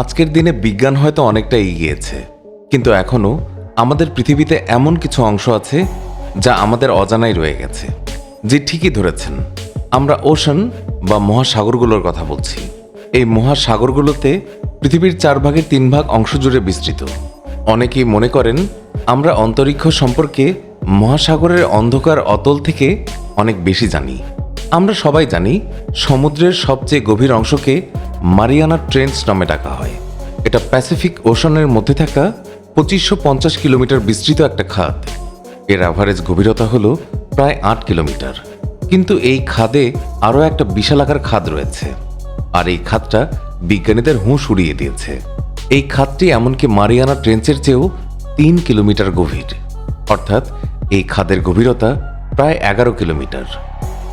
আজকের দিনে বিজ্ঞান হয়তো অনেকটা এগিয়েছে, কিন্তু এখনও আমাদের পৃথিবীতে এমন কিছু অংশ আছে যা আমাদের অজানাই রয়ে গেছে, যে ঠিকই ধরেছেন। আমরা ওশান বা মহাসাগরগুলোর কথা বলছি। এই মহাসাগরগুলোতে পৃথিবীর চার ভাগের তিন ভাগ অংশ জুড়ে বিস্তৃত। অনেকেই মনে করেন আমরা অন্তরিক্ষ সম্পর্কে মহাসাগরের অন্ধকার অতল থেকে অনেক বেশি জানি। আমরা সবাই জানি সমুদ্রের সবচেয়ে গভীর অংশকে মারিয়ানা ট্রেন্স নামে ডাকা হয়। এটা প্যাসিফিক ওশানের মধ্যে থাকা পঁচিশশো পঞ্চাশ কিলোমিটার বিস্তৃত একটা খাত এর অ্যাভারেজ গভীরতা হল প্রায় আট কিলোমিটার। কিন্তু এই খাদে আরও একটা বিশালাকার খাদ রয়েছে। আর এই খাতটা বিজ্ঞানীদের হুঁশ উড়িয়ে দিয়েছে। এই খাতটি এমনকি মারিয়ানা ট্রেঞ্চের চেয়েও তিন কিলোমিটার গভীর। অর্থাৎ এই খাদের গভীরতা প্রায় এগারো কিলোমিটার।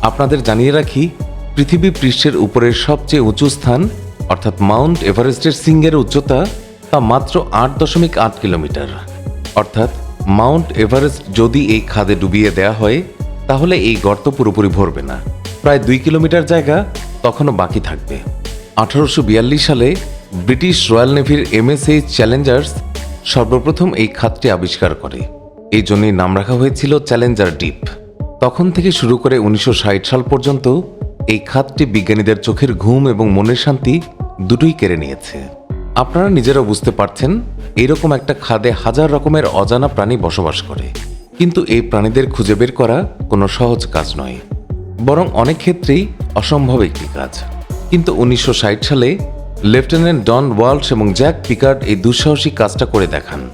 আপনাদের জানিয়ে রাখি পৃথিবী পৃষ্ঠের উপরের সবচেয়ে উঁচু স্থান, অর্থাৎ মাউন্ট এভারেস্টের সিঙ্গের উচ্চতা তা মাত্র আট দশমিক আট কিলোমিটার। অর্থাৎ মাউন্ট এভারেস্ট যদি এই খাদে ডুবিয়ে দেয়া হয়, তাহলে এই গর্ত পুরোপুরি ভরবে না। প্রায় দুই কিলোমিটার জায়গা তখনও বাকি থাকবে। আঠারোশো বিয়াল্লিশ সালে ব্রিটিশ রয়্যাল নেভির এমএসএইচ চ্যালেঞ্জার্স সর্বপ্রথম এই খাতটি আবিষ্কার করে। এই জন্যই নাম রাখা হয়েছিল চ্যালেঞ্জার ডিপ তখন থেকে শুরু করে উনিশশো ষাট সাল পর্যন্ত এই খাতটি বিজ্ঞানীদের চোখের ঘুম এবং মনের শান্তি দুটোই কেড়ে নিয়েছে। আপনারা নিজেরা বুঝতে পারছেন, এরকম একটা খাদে হাজার রকমের অজানা প্রাণী বসবাস করে। কিন্তু এই প্রাণীদের খুঁজে বের করা কোনো সহজ কাজ নয়। বরং অনেক ক্ষেত্রেই অসম্ভব একটি কাজ। কিন্তু উনিশশো ষাট সালে লেফটেন্যান্ট ডন ওয়ালস এবং জ্যাক পিকার্ড এই দুঃসাহসী কাজটা করে দেখান।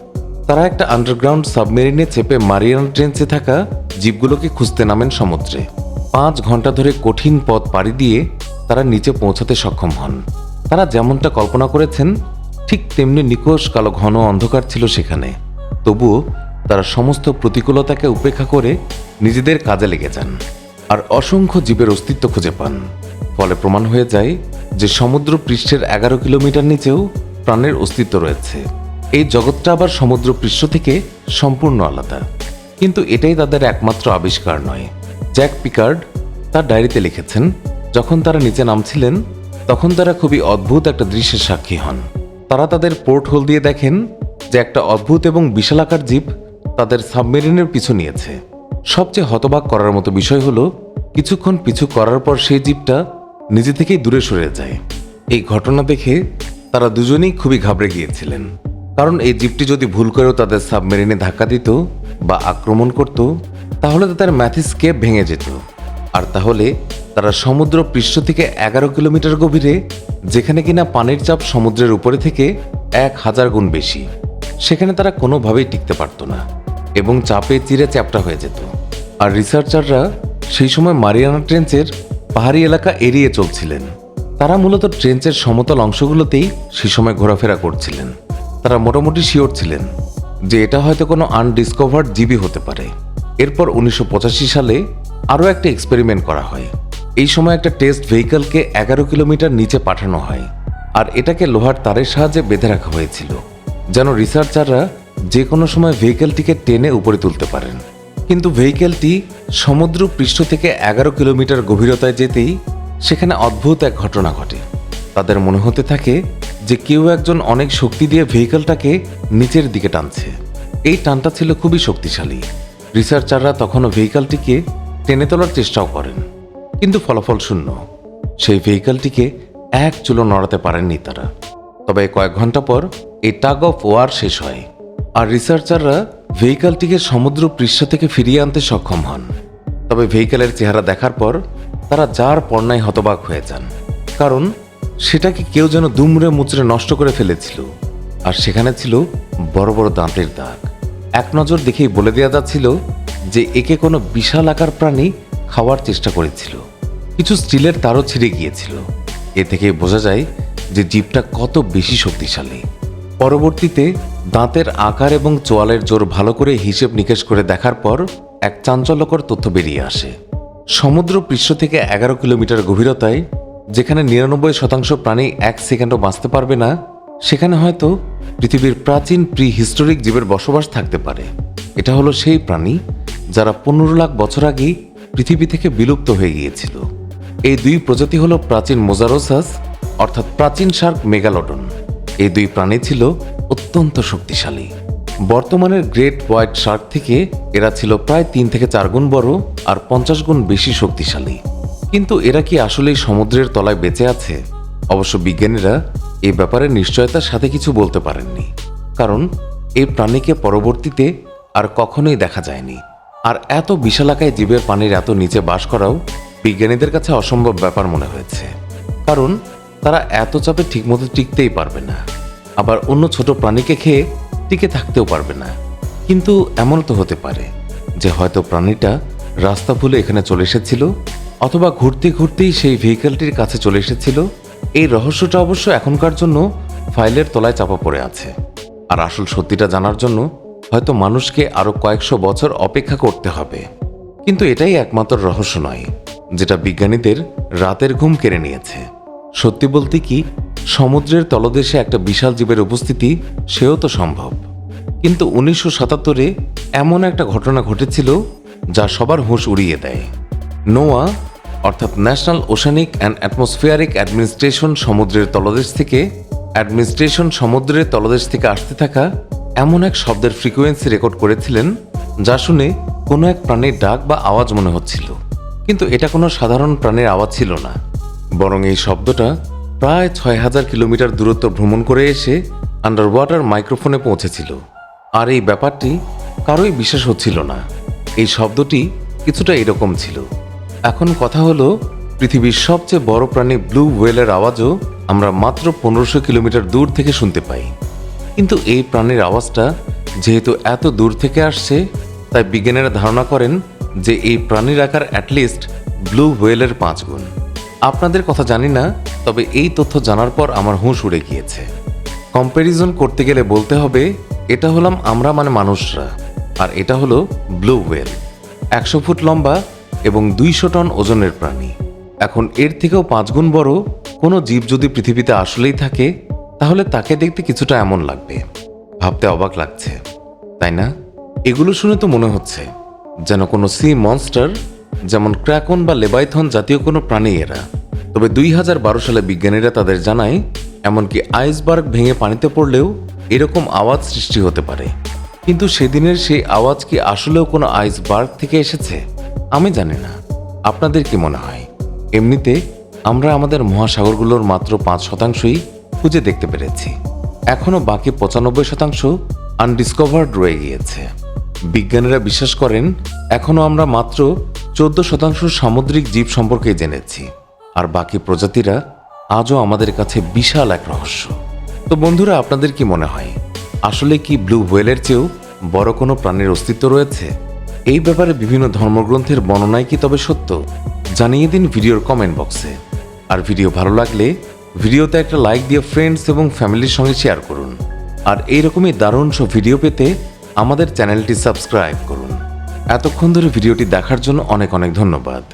তারা একটা আন্ডারগ্রাউন্ড সাবমেরিনে চেপে মারিয়ান ট্রেন্সে থাকা জীবগুলোকে খুঁজতে নামেন সমুদ্রে। পাঁচ ঘণ্টা ধরে কঠিন পথ পাড়ি দিয়ে তারা নিচে পৌঁছাতে সক্ষম হন। তারা যেমনটা কল্পনা করেছেন, ঠিক তেমনি নিকোষ কালো ঘন অন্ধকার ছিল সেখানে। তবুও তারা সমস্ত প্রতিকূলতাকে উপেক্ষা করে নিজেদের কাজে লেগে যান আর অসংখ্য জীবের অস্তিত্ব খুঁজে পান। ফলে প্রমাণ হয়ে যায় যে সমুদ্র পৃষ্ঠের এগারো কিলোমিটার নিচেও প্রাণের অস্তিত্ব রয়েছে। এই জগৎটা আবার সমুদ্র পৃষ্ঠ থেকে সম্পূর্ণ আলাদা। কিন্তু এটাই তাদের একমাত্র আবিষ্কার নয়। জ্যাক পিকার্ড তার ডায়েরিতে লিখেছেন, যখন তারা নিচে নামছিলেন, তখন তারা খুবই অদ্ভুত একটা দৃশ্যের সাক্ষী হন। তারা তাদের পোর্ট হোল দিয়ে দেখেন যে একটা অদ্ভুত এবং বিশালাকার জীব তাদের সাবমেরিনের পিছু নিয়েছে। সবচেয়ে হতবাক করার মতো বিষয় হলো, কিছুক্ষণ পিছু করার পর সেই জীবটা নিজে থেকেই দূরে সরে যায়। এই ঘটনা দেখে তারা দুজনেই খুবই ঘাবড়ে গিয়েছিলেন। কারণ এই জীবটি যদি ভুল করেও তাদের সাবমেরিনে ধাক্কা দিত বা আক্রমণ করত, তাহলে তাদের ম্যাথিসকে ভেঙে যেত। আর তাহলে তারা সমুদ্র পৃষ্ঠ থেকে এগারো কিলোমিটার গভীরে, যেখানে কিনা পানির চাপ সমুদ্রের উপরে থেকে এক হাজার গুণ বেশি। সেখানে তারা কোনোভাবেই টিকতে পারত না এবং চাপে চিরে চ্যাপটা হয়ে যেত। আর রিসার্চাররা সেই সময় মারিয়ানা ট্রেঞ্চের পাহাড়ি এলাকা এড়িয়ে চলছিলেন। তারা মূলত ট্রেঞ্চের সমতল অংশগুলোতেই সে সময় ঘোরাফেরা করছিলেন। তারা মোটামুটি শিওর ছিলেন যে এটা হয়তো কোনো আনডিসকভার্ড জীবী হতে পারে। এরপর উনিশশো পঁচাশি সালে আরও একটা এক্সপেরিমেন্ট করা হয়। এই সময় একটা টেস্ট ভেহিকলকে এগারো কিলোমিটার নিচে পাঠানো হয় আর এটাকে লোহার তারের সাহায্যে বেঁধে রাখা হয়েছিল, যেন রিসার্চাররা যে কোনো সময় ভেহিকেলটিকে টেনে উপরে তুলতে পারেন। কিন্তু ভেহিকেলটি সমুদ্র পৃষ্ঠ থেকে এগারো কিলোমিটার গভীরতায় যেতেই সেখানে অদ্ভুত এক ঘটনা ঘটে। তাদের মনে হতে থাকে যে কেউ একজন অনেক শক্তি দিয়ে ভেহিকেলটাকে নিচের দিকে টানছে। এই টানটা ছিল খুবই শক্তিশালী। রিসার্চাররা তখনও ভেহিকলটিকে টেনে তোলার চেষ্টাও করেন। কিন্তু ফলাফল শূন্য। সেই ভেহিকলটিকে এক চুলো নড়াতে পারেননি তারা। তবে কয়েক ঘণ্টা পর এই টাগ অফ ওয়ার শেষ হয়। আর রিসার্চাররা ভেহিকলটিকে সমুদ্র পৃষ্ঠ থেকে ফিরিয়ে আনতে সক্ষম হন। তবে ভেহিকলের চেহারা দেখার পর তারা যার পর্ণায় হতবাক হয়ে যান। কারণ সেটাকে কেউ যেন দুমড়ে মুচড়ে নষ্ট করে ফেলেছিল। আর সেখানে ছিল বড় বড় দাঁতের দাগ। এক নজর দেখেই বলে দেওয়া যাচ্ছিল যে একে কোনো বিশাল আকার প্রাণী খাওয়ার চেষ্টা করেছিল। কিছু স্টিলের তারও ছিঁড়ে গিয়েছিল। এ থেকে বোঝা যায় যে জীবটা কত বেশি শক্তিশালী। পরবর্তীতে দাঁতের আকার এবং চোয়ালের জোর ভালো করে হিসেব নিকেশ করে দেখার পর এক চাঞ্চল্যকর তথ্য বেরিয়ে আসে। সমুদ্র পৃষ্ঠ থেকে এগারো কিলোমিটার গভীরতায়, যেখানে নিরানব্বই শতাংশ প্রাণী এক সেকেন্ডও বাঁচতে পারবে না, সেখানে হয়তো পৃথিবীর প্রাচীন প্রি হিস্টোরিক জীবের বসবাস থাকতে পারে। এটা হলো সেই প্রাণী যারা পনেরো লাখ বছর আগেই পৃথিবী থেকে বিলুপ্ত হয়ে গিয়েছিল। এই দুই প্রজাতি হলো প্রাচীন মোজারোসাস, অর্থাৎ প্রাচীন শার্ক মেগালডন। এই দুই প্রাণী ছিল অত্যন্ত শক্তিশালী। বর্তমানের গ্রেট হোয়াইট শার্ক থেকে এরা ছিল প্রায় তিন থেকে চার গুণ বড় আর পঞ্চাশ গুণ বেশি শক্তিশালী। কিন্তু এরা কি আসলেই সমুদ্রের তলায় বেঁচে আছে? অবশ্য বিজ্ঞানীরা এ ব্যাপারে নিশ্চয়তার সাথে কিছু বলতে পারেননি। কারণ এই প্রাণীকে পরবর্তীতে আর কখনোই দেখা যায়নি। আর এত বিশালাকায় জীবের পানির এত নিচে বাস করাও বিজ্ঞানীদের কাছে অসম্ভব ব্যাপার মনে হয়েছে। কারণ তারা এত চাপে ঠিকমতো টিকতেই পারবে না। আবার অন্য ছোট প্রাণীকে খেয়ে টিকে থাকতেও পারবে না। কিন্তু এমন তো হতে পারে যে হয়তো প্রাণীটা রাস্তা ভুলে এখানে চলে এসেছিল অথবা ঘুরতে ঘুরতেই সেই ভেহিকেলটির কাছে চলে এসেছিল। এই রহস্যটা অবশ্য এখনকার জন্য ফাইলের তলায় চাপা পড়ে আছে। আর আসল সত্যিটা জানার জন্য হয়তো মানুষকে আরও কয়েকশো বছর অপেক্ষা করতে হবে। কিন্তু এটাই একমাত্র রহস্য নয়, যেটা বিজ্ঞানীদের রাতের ঘুম কেড়ে নিয়েছে। সত্যি বলতে কি, সমুদ্রের তলদেশে একটা বিশাল জীবের উপস্থিতি, সেও তো সম্ভব। কিন্তু উনিশশো সাতাত্তরে এমন একটা ঘটনা ঘটেছিল, যা সবার হুঁশ উড়িয়ে দেয়। নোয়া, অর্থাৎ national oceanic and atmospheric administration সমুদ্রের তলদেশ থেকে, অ্যাডমিনিস্ট্রেশন সমুদ্রের তলদেশ থেকে আসতে থাকা এমন এক শব্দের ফ্রিকোয়েন্সি রেকর্ড করেছিলেন যা শুনে কোনো এক প্রাণীর ডাক বা আওয়াজ মনে হচ্ছিল। কিন্তু এটা কোনো সাধারণ প্রাণীর আওয়াজ ছিল না। বরং এই শব্দটা প্রায় ছয় হাজার কিলোমিটার দূরত্ব ভ্রমণ করে এসে আন্ডার ওয়াটার মাইক্রোফোনে পৌঁছেছিল। আর এই ব্যাপারটি কারোই বিশ্বাস হচ্ছিল না। এই শব্দটি কিছুটা এরকম ছিল। এখন কথা হলো, পৃথিবীর সবচেয়ে বড় প্রাণী ব্লু ওয়েলের আওয়াজও আমরা মাত্র পনেরোশো কিলোমিটার দূর থেকে শুনতে পাই। কিন্তু এই প্রাণীর আওয়াজটা যেহেতু এত দূর থেকে আসছে, তাই বিজ্ঞানীরা ধারণা করেন যে এই প্রাণীর আকার অ্যাটলিস্ট ব্লু হোয়েলের পাঁচ গুণ। আপনাদের কথা জানি না, তবে এই তথ্য জানার পর আমার হুঁশ উড়ে গিয়েছে। কম্প্যারিজন করতে গেলে বলতে হবে, এটা হলাম আমরা মানে মানুষরা, আর এটা হলো ব্লু ওয়েল একশো ফুট লম্বা এবং দুইশো টন ওজনের প্রাণী। এখন এর থেকেও পাঁচ গুণ বড় কোনো জীব যদি পৃথিবীতে আসলেই থাকে তাহলে তাকে দেখতে কিছুটা এমন লাগবে। ভাবতে অবাক লাগছে, তাই না? এগুলো শুনে তো মনে হচ্ছে যেন কোনো সি মনস্টার যেমন ক্র্যাকন বা লেবাইথন জাতীয় কোনো প্রাণী এরা। তবে দুই হাজার বারো সালে বিজ্ঞানীরা তাদের জানায়, এমনকি আইসবার্গ ভেঙে পানিতে পড়লেও এরকম আওয়াজ সৃষ্টি হতে পারে। কিন্তু সেদিনের সেই আওয়াজ কি আসলেও কোনো আইসবার্গ থেকে এসেছে? আমি জানি না। আপনাদের কি মনে হয়? এমনিতে আমরা আমাদের মহাসাগরগুলোর মাত্র পাঁচ শতাংশই খুঁজে দেখতে পেরেছি। এখনও বাকি পঁচানব্বই শতাংশ আনডিসকভার্ড রয়ে গিয়েছে। বিজ্ঞানীরা বিশ্বাস করেন এখনও আমরা মাত্র চোদ্দ শতাংশ সামুদ্রিক জীব সম্পর্কে জেনেছি, আর বাকি প্রজাতিরা আজও আমাদের কাছে বিশাল এক রহস্য। তো বন্ধুরা, আপনাদের কি মনে হয়, আসলে কি ব্লু হোয়েলের চেয়েও বড় কোনো প্রাণীর অস্তিত্ব রয়েছে? এই ব্যাপারে বিভিন্ন ধর্মগ্রন্থের বর্ণনায় কি তবে সত্য? জানিয়ে দিন ভিডিওর কমেন্ট বক্সে। আর ভিডিও ভালো লাগলে ভিডিওতে একটা লাইক দিয়ে ফ্রেন্ডস এবং ফ্যামিলির সঙ্গে শেয়ার করুন। আর এইরকমই দারুণ সব ভিডিও পেতে আমাদের চ্যানেলটি সাবস্ক্রাইব করুন। এতক্ষণ ধরে ভিডিওটি দেখার জন্য অনেক অনেক ধন্যবাদ।